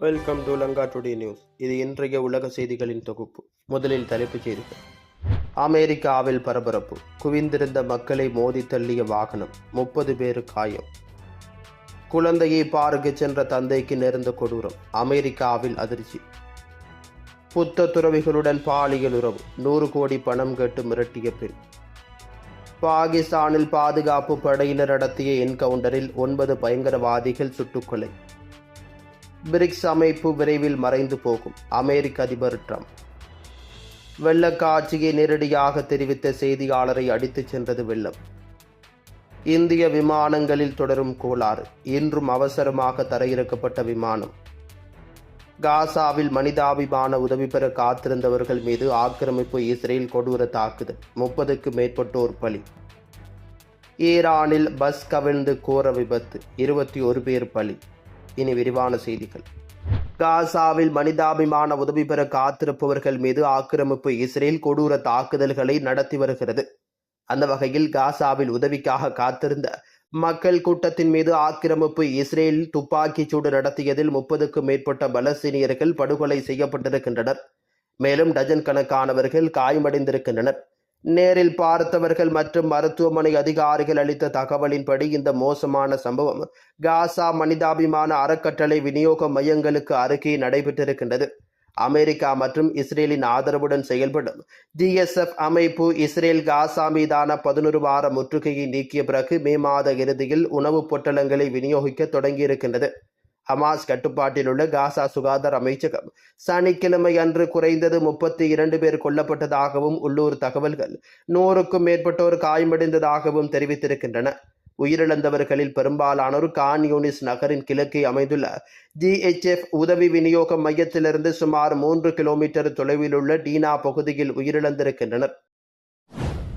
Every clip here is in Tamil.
Welcome to Lanka today news இது இன்றைய உலக செய்திகளின் தொகுப்பு. முதலில் தலைப்புச் செய்திகள். அமெரிக்காவில் பரபரப்பு. குவிந்திருந்த மக்களை மோதி தள்ளிய வாகனம். முப்பது பேர் காயம். குழந்தையை பார்க்க சென்ற தந்தைக்கு நேர்ந்த கொடூரம். அமெரிக்காவில் அதிர்ச்சி. புத்த துறவிகளுடன் பாலியல் உறவு. நூறு கோடி பணம் கேட்டு மிரட்டிய பெண். பாகிஸ்தானில் பாதுகாப்பு படையினர் நடத்திய என்கவுண்டரில் ஒன்பது பயங்கரவாதிகள் சுட்டுக்கொலை பிரிக்ஸ் அமைப்பு விரைவில் மறைந்து போகும். அமெரிக்க அதிபர் ட்ரம்ப். வெள்ளக்காட்சியை நேரடியாக தெரிவித்த செய்தியாளரை அடித்துச் சென்றது வெள்ளம். இந்திய விமானங்களில் தொடரும் கோளாறு. இன்றும் அவசரமாக தரையிறக்கப்பட்ட விமானம். காசாவில் மனிதாபிமான உதவி பெற காத்திருந்தவர்கள் மீது ஆக்கிரமிப்பு இஸ்ரேல் கொடூர தாக்குதல். முப்பதுக்கு மேற்பட்டோர் பலி. ஈரானில் பஸ் கவிழ்ந்து கோர விபத்து. இருபத்தி ஒரு பேர் பலி. இனி விரிவான செய்திகள். காசாவில் மனிதாபிமான உதவி பெற காத்திருப்பவர்கள் மீது ஆக்கிரமிப்பு இஸ்ரேல் கொடூர தாக்குதல்களை நடத்தி வருகிறது. அந்த வகையில் காசாவில் உதவிக்காக காத்திருந்த மக்கள் கூட்டத்தின் மீது ஆக்கிரமிப்பு இஸ்ரேல் துப்பாக்கிச் சூடு நடத்தியதில் முப்பதுக்கும் மேற்பட்ட பலஸ்தீனியர்கள் படுகொலை செய்யப்பட்டிருக்கின்றனர். மேலும் டஜன் கணக்கானவர்கள் காயமடைந்திருக்கின்றனர். நேரில் பார்த்தவர்கள் மற்றும் மருத்துவமனை அதிகாரிகள் அளித்த தகவலின்படி இந்த மோசமான சம்பவம் காசா மனிதாபிமான அறக்கட்டளை விநியோக மையங்களுக்கு அருகே நடைபெற்றிருக்கின்றது. அமெரிக்கா மற்றும் இஸ்ரேலின் ஆதரவுடன் செயல்படும் டிஎஸ்எஃப் அமைப்பு இஸ்ரேல் காசா மீதான பதினொரு வார முற்றுகையை நீக்கிய பிறகு மே மாத இறுதியில் உணவுப் பொட்டலங்களை விநியோகிக்க தொடங்கியிருக்கின்றது. ஹமாஸ் கட்டுப்பாட்டில் உள்ள காசா சுகாதார அமைச்சகம் சனிக்கிழமை அன்று குறைந்தது முப்பத்தி இரண்டு பேர் கொல்லப்பட்டதாகவும் உள்ளூர் தகவல்கள் நூறுக்கும் மேற்பட்டோர் காயமடைந்ததாகவும் தெரிவித்திருக்கின்றன. உயிரிழந்தவர்களில் பெரும்பாலானோர் கான் யூனிஸ் நகரின் கிழக்கே அமைந்துள்ள ஜிஎச்எஃப் உதவி விநியோக மையத்திலிருந்து சுமார் மூன்று கிலோமீட்டர் தொலைவில் உள்ள டீனா பகுதியில் உயிரிழந்திருக்கின்றனர்.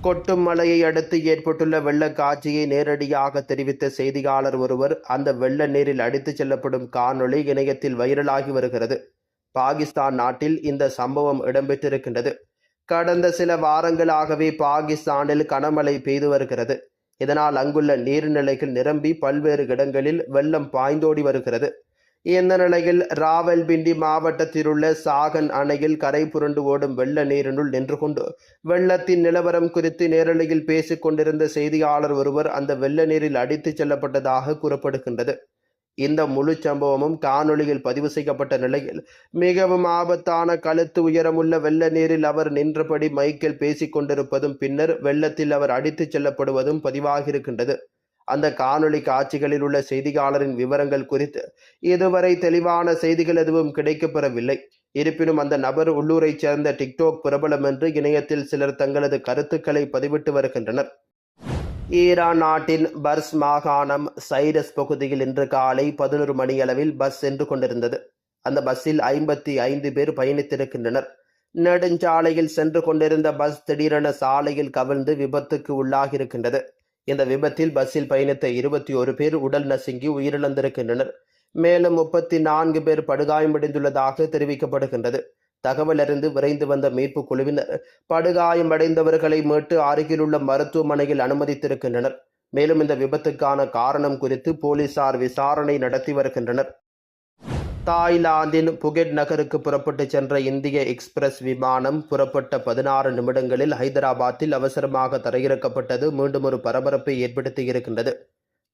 கொட்டும் மழையை அடுத்து ஏற்பட்டுள்ள வெள்ளக்காட்சியை நேரடியாக தெரிவித்த செய்தியாளர் ஒருவர் அந்த வெள்ள நீரில் அடித்துச் செல்லப்படும் காணொளி இணையத்தில் வைரலாகி வருகிறது. பாகிஸ்தான் நாட்டில் இந்த சம்பவம் இடம்பெற்றிருக்கின்றது. கடந்த சில வாரங்களாகவே பாகிஸ்தானில் கனமழை பெய்து வருகிறது. இதனால் அங்குள்ள நீர்நிலைகள் நிரம்பி பல்வேறு இடங்களில் வெள்ளம் பாய்ந்தோடி வருகிறது. இந்த நிலையில் ராவல்பிண்டி மாவட்டத்தில் உள்ள சாகன் அணையில் கரை புரண்டு ஓடும் வெள்ள நீரினுள் நின்று கொண்டு வெள்ளத்தின் நிலவரம் குறித்து நேரலையில் பேசிக் கொண்டிருந்த செய்தியாளர் ஒருவர் அந்த வெள்ள நீரில் அடித்துச் செல்லப்பட்டதாக கூறப்படுகின்றது. இந்த முழு சம்பவமும் காணொளியில் பதிவு செய்யப்பட்ட நிலையில் மிகவும் ஆபத்தான கழுத்து உயரமுள்ள வெள்ள நீரில் அவர் நின்றபடி மைக்கேல் பேசிக் கொண்டிருப்பதும் பின்னர் வெள்ளத்தில் அவர் அடித்துச் செல்லப்படுவதும் பதிவாகியிருக்கின்றது. அந்த காணொளி காட்சிகளில் உள்ள செய்தியாளரின் விவரங்கள் குறித்து இதுவரை தெளிவான செய்திகள் எதுவும் கிடைக்கப்பெறவில்லை. இருப்பினும் அந்த நபர் உள்ளூரைச் சேர்ந்த டிக்டோக் பிரபலம் என்று இணையத்தில் சிலர் தங்களது கருத்துக்களை பதிவிட்டு வருகின்றனர். ஈரான் நாட்டின் பர்ஸ் மாகாணம் சைரஸ் பகுதியில் இன்று காலை பதினொரு மணியளவில் பஸ் சென்று கொண்டிருந்தது. அந்த பஸ்ஸில் ஐம்பத்தி ஐந்து பேர் பயணித்திருக்கின்றனர். நெடுஞ்சாலையில் சென்று கொண்டிருந்த பஸ் திடீரென சாலையில் கவிழ்ந்து விபத்துக்கு உள்ளாகியிருக்கின்றது. இந்த விபத்தில் பஸ்ஸில் பயணித்த இருபத்தி ஒரு பேர் உடல் நசுங்கி உயிரிழந்திருக்கின்றனர். மேலும் முப்பத்தி நான்கு பேர் படுகாயமடைந்துள்ளதாக தெரிவிக்கப்படுகின்றது. தகவல் அறிந்து விரைந்து வந்த மீட்புக் குழுவினர் படுகாயமடைந்தவர்களை மீட்டு அருகிலுள்ள மருத்துவமனையில் அனுமதித்திருக்கின்றனர். மேலும் இந்த விபத்துக்கான காரணம் குறித்து போலீசார் விசாரணை நடத்தி வருகின்றனர். தாய்லாந்தின் புகெட் நகருக்கு புறப்பட்டு சென்ற இந்திய எக்ஸ்பிரஸ் விமானம் புறப்பட்ட பதினாறு நிமிடங்களில் ஹைதராபாத்தில் அவசரமாக தரையிறக்கப்பட்டது. மீண்டும் ஒரு பரபரப்பை ஏற்படுத்தியிருக்கின்றது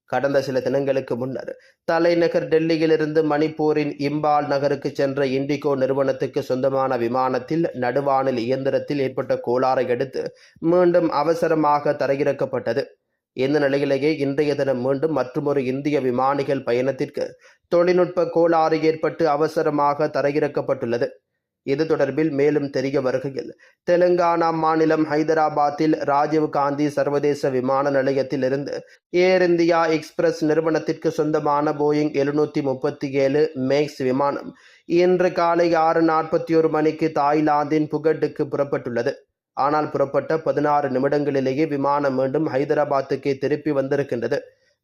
கடந்த சில தினங்களுக்கு முன்னர் தலைநகர் டெல்லியிலிருந்து மணிப்பூரின் இம்பால் நகருக்கு சென்ற இண்டிகோ நிறுவனத்துக்கு சொந்தமான விமானத்தில் நடுவானில் இயந்திரத்தில் ஏற்பட்ட கோளாறை அடுத்து மீண்டும் அவசரமாக தரையிறக்கப்பட்டது. இந்த நிலையிலேயே இன்றைய தினம் மீண்டும் மற்றொரு இந்திய விமானிகள் பயணத்திற்கு தொழில்நுட்ப கோளாறு ஏற்பட்டு அவசரமாக தரையிறக்கப்பட்டுள்ளது. இது தொடர்பில் மேலும் தெரிய வருகையில் தெலுங்கானா மாநிலம் ஹைதராபாத்தில் ராஜீவ் காந்தி சர்வதேச விமான நிலையத்தில் இருந்து ஏர் இந்தியா எக்ஸ்பிரஸ் நிறுவனத்திற்கு சொந்தமான போயிங் எழுநூற்றி முப்பத்தி ஏழு மேக்ஸ் விமானம் இன்று காலை ஆறு நாற்பத்தி ஒரு மணிக்கு தாய்லாந்தின் புகட்டுக்கு புறப்பட்டுள்ளது. ஆனால் புறப்பட்ட பதினாறு நிமிடங்களிலேயே விமானம் மீண்டும் ஹைதராபாத்துக்கே திருப்பி வந்திருக்கின்றது.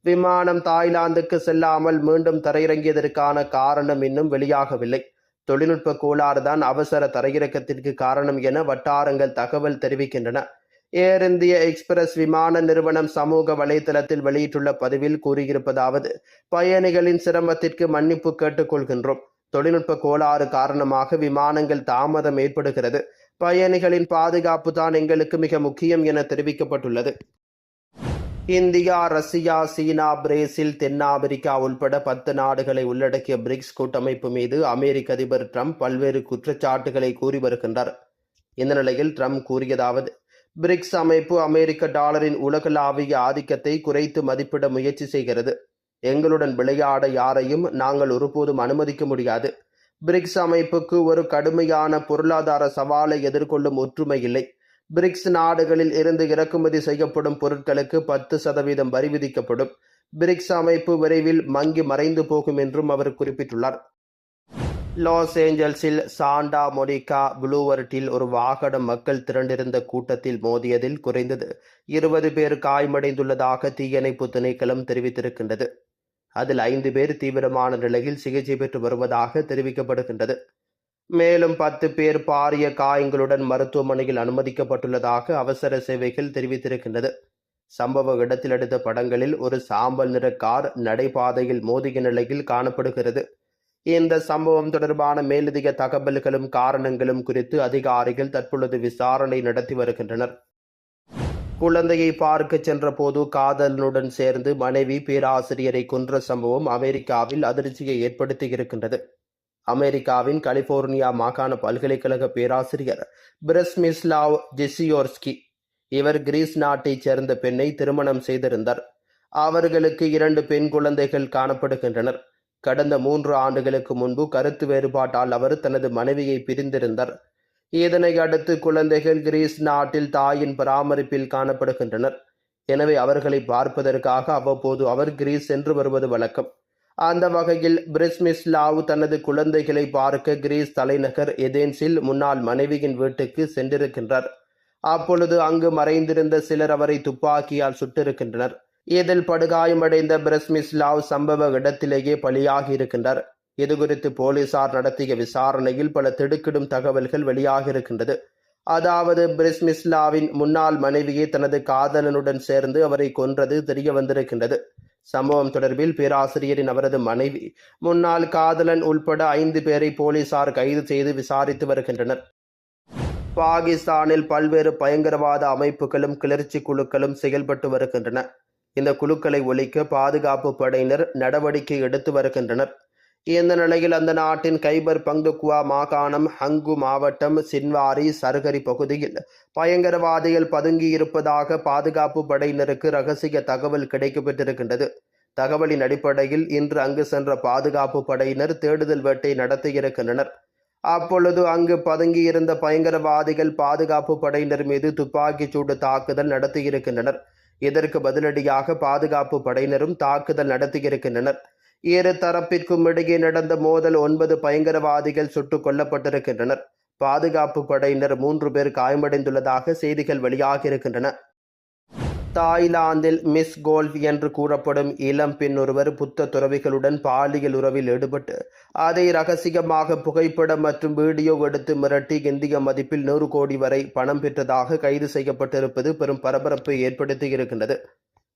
விமானம் தாய்லாந்துக்கு செல்லாமல் மீண்டும் தரையிறங்கியதற்கான காரணம் இன்னும் வெளியாகவில்லை. தொழில்நுட்ப கோளாறு தான் அவசர தரையிறக்கத்திற்கு காரணம் என வட்டாரங்கள் தகவல் தெரிவிக்கின்றன. ஏர் இந்திய எக்ஸ்பிரஸ் விமான நிறுவனம் சமூக வலைதளத்தில் வெளியிட்டுள்ள பதிவில் கூறியிருப்பதாவது பயணிகளின் சிரமத்திற்கு மன்னிப்பு கேட்டுக்கொள்கின்றோம். தொழில்நுட்ப கோளாறு காரணமாக விமானங்கள் தாமதம் ஏற்படுகிறது. பயணிகளின் பாதுகாப்பு தான் எங்களுக்கு மிக முக்கியம் என தெரிவிக்கப்பட்டுள்ளது. இந்தியா ரஷ்யா சீனா பிரேசில் தென்னாப்பிரிக்கா உள்பட பத்து நாடுகளை உள்ளடக்கிய பிரிக்ஸ் கூட்டமைப்பு மீது அமெரிக்க அதிபர் ட்ரம்ப் பல்வேறு குற்றச்சாட்டுகளை கூறி வருகின்றார். இந்த நிலையில் ட்ரம்ப் கூறியதாவது பிரிக்ஸ் அமைப்பு அமெரிக்க டாலரின் உலகளாவிய ஆதிக்கத்தை குறைத்து மதிப்பிட முயற்சி செய்கிறது. எங்களுடன் விளையாட யாரையும் நாங்கள் ஒருபோதும் அனுமதிக்க முடியாது. பிரிக்ஸ் அமைப்புக்கு ஒரு கடுமையான பொருளாதார சவாலை எதிர்கொள்ளும் ஒற்றுமை இல்லை. பிரிக்ஸ் நாடுகளில் இருந்து இறக்குமதி செய்யப்படும் பொருட்களுக்கு பத்து சதவீதம் வரி விதிக்கப்படும். பிரிக்ஸ் அமைப்பு விரைவில் மங்கி மறைந்து போகும் என்றும் அவர் குறிப்பிட்டுள்ளார். லாஸ் ஏஞ்சல்ஸில் சாண்டா மொனிகா புளூவர்ட்டில் ஒரு வாகனம் மக்கள் திரண்டிருந்த கூட்டத்தில் மோதியதில் குறைந்தது இருபது பேர் காயமடைந்துள்ளதாக தீயணைப்பு திணைக்களம் தெரிவித்திருக்கின்றது. அதில் ஐந்து பேர் தீவிரமான நிலையில் சிகிச்சை பெற்று வருவதாக தெரிவிக்கப்படுகின்றது. மேலும் பத்து பேர் பாரிய காயங்களுடன் மருத்துவமனையில் அனுமதிக்கப்பட்டுள்ளதாக அவசர சேவைகள் தெரிவித்திருக்கின்றது. சம்பவ இடத்தில் எடுத்த படங்களில் ஒரு சாம்பல் நிற கார் நடைபாதையில் மோதிய நிலையில் காணப்படுகிறது. இந்த சம்பவம் தொடர்பான மேலதிக தகவல்களும் காரணங்களும் குறித்து அதிகாரிகள் தற்பொழுது விசாரணை நடத்தி வருகின்றனர். குழந்தையை பார்க்க சென்றபோது காதலனுடன் சேர்ந்து மனைவி பேராசிரியரை கொன்ற சம்பவம் அமெரிக்காவில் அதிர்ச்சியை ஏற்படுத்தி இருக்கின்றது அமெரிக்காவின் கலிபோர்னியா மாகாண பல்கலைக்கழக பேராசிரியர் பிரஸ்மிஸ்லாவ் ஜெசியோர்ஸ்கி இவர் கிரீஸ் நாட்டைச் சேர்ந்த பெண்ணை திருமணம் செய்திருந்தார். அவர்களுக்கு இரண்டு பெண் குழந்தைகள் காணப்படுகின்றனர். கடந்த மூன்று ஆண்டுகளுக்கு முன்பு கருத்து வேறுபாட்டால் அவர் தனது மனைவியை பிரிந்திருந்தார். இதனை அடுத்து குழந்தைகள் கிரீஸ் நாட்டில் தாயின் பராமரிப்பில் காணப்படுகின்றனர். எனவே அவர்களை பார்ப்பதற்காக அவ்வப்போது அவர் கிரீஸ் சென்று வருவது வழக்கம். அந்த வகையில் பிரிஸ்மிஸ்லாவ் தனது குழந்தைகளை பார்க்க கிரீஸ் தலைநகர் எதேன்ஸில் முன்னாள் மனைவியின் வீட்டுக்கு சென்றிருக்கின்றார். அப்பொழுது அங்கு மறைந்திருந்த சிலர் அவரை துப்பாக்கியால் சுட்டிருக்கின்றனர். இதில் படுகாயமடைந்த பிரஸ்மிஸ்லாவ் சம்பவ இடத்திலேயே பலியாகி இருக்கின்றார். இதுகுறித்து போலீசார் நடத்திய விசாரணையில் பல திடுக்கிடும் தகவல்கள் வெளியாகியிருக்கின்றது. அதாவது பிரிஸ்மிஸ்லாவின் முன்னாள் மனைவியை தனது காதலனுடன் சேர்ந்து அவரை கொன்றது தெரிய வந்திருக்கின்றது சம்பவம் தொடர்பில் பேராசிரியரின் அவரது மனைவி முன்னாள் காதலன் உள்பட ஐந்து பேரை போலீசார் கைது செய்து விசாரித்து வருகின்றனர். பாகிஸ்தானில் பல்வேறு பயங்கரவாத அமைப்புகளும் கிளர்ச்சி குழுக்களும் செயல்பட்டு வருகின்றன. இந்த குழுக்களை ஒழிக்க பாதுகாப்பு படையினர் நடவடிக்கை எடுத்து வருகின்றனர். இந்த நிலையில் அந்த நாட்டின் கைபர் பங்குக்குவா மாகாணம் ஹங்கு மாவட்டம் சின்வாரி சர்கரி பகுதியில் பயங்கரவாதிகள் பதுங்கியிருப்பதாக பாதுகாப்பு படையினருக்கு ரகசிய தகவல் கிடைக்கப்பெற்றிருக்கின்றது தகவலின் அடிப்படையில் இன்று அங்கு சென்ற பாதுகாப்பு படையினர் தேடுதல் வேட்டை நடத்தியிருக்கின்றனர். அப்பொழுது அங்கு பதுங்கியிருந்த பயங்கரவாதிகள் பாதுகாப்பு படையினர் மீது துப்பாக்கிச் சூடு தாக்குதல் நடத்தியிருக்கின்றனர். இதற்கு பதிலடியாக பாதுகாப்பு படையினரும் தாக்குதல் நடத்தியிருக்கின்றனர். இரு தரப்பிற்கும் இடையே நடந்த மோதல் ஒன்பது பயங்கரவாதிகள் சுட்டுக் கொல்லப்பட்டிருக்கின்றனர். பாதுகாப்பு படையினர் மூன்று பேர் காயமடைந்துள்ளதாக செய்திகள் வெளியாகியிருக்கின்றன. தாய்லாந்தில் மிஸ் கோல்ஃப் என்று கூறப்படும் இளம் பெண் ஒருவர் புத்த துறவிகளுடன் பாலியல் உறவில் ஈடுபட்டு அதை ரகசியமாக புகைப்படம் மற்றும் வீடியோ எடுத்து மிரட்டி இந்திய மதிப்பில் நூறு கோடி வரை பணம் பெற்றதாக கைது செய்யப்பட்டிருப்பது பெரும் பரபரப்பை ஏற்படுத்தியிருக்கின்றது.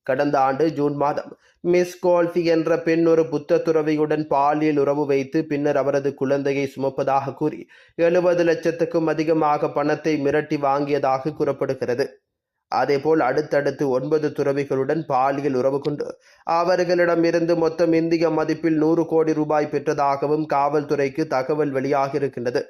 கடந்த ஆண்டு ஜூன் மாதம் மிஸ் கோல்ஃபி என்ற பெண் ஒரு புத்த துறவியுடன் பாலியல் உறவு வைத்து பின்னர் அவரது குழந்தையை சுமப்பதாக கூறி எழுபது லட்சத்துக்கும் அதிகமாக பணத்தை மிரட்டி வாங்கியதாக கூறப்படுகிறது. அதேபோல் அடுத்தடுத்து ஒன்பது துறவிகளுடன் பாலியல் உறவு கொண்டு அவர்களிடமிருந்து மொத்தம் இந்திய மதிப்பில் நூறு கோடி ரூபாய் பெற்றதாகவும் காவல்துறைக்கு தகவல் வெளியாகியிருக்கின்றது.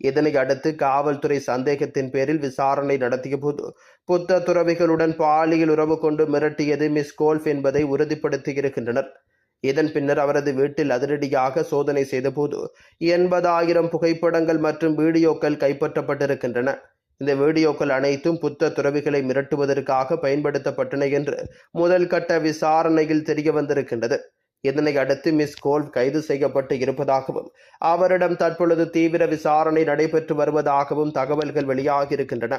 இதனை அடுத்து காவல்துறை சந்தேகத்தின் பேரில் விசாரணை நடத்திய போது புத்த துறவிகளுடன் பாலியல் உறவு கொண்டு மிரட்டியது மிஸ் கோல்ஃப் என்பதை உறுதிப்படுத்தியிருக்கின்றனர் இதன் பின்னர் அவரது வீட்டில் அதிரடியாக சோதனை செய்தபோது எண்பதாயிரம் புகைப்படங்கள் மற்றும் வீடியோக்கள் கைப்பற்றப்பட்டிருக்கின்றன. இந்த வீடியோக்கள் அனைத்தும் புத்த துறவிகளை மிரட்டுவதற்காக பயன்படுத்தப்பட்டன என்று முதல் கட்ட விசாரணையில் தெரிய வந்திருக்கின்றது இதனை அடுத்து மிஸ் கோல்ஃப் கைது செய்யப்பட்டு இருப்பதாகவும் அவரிடம் தற்பொழுது தீவிர விசாரணை நடைபெற்று வருவதாகவும் தகவல்கள் வெளியாகியிருக்கின்றன.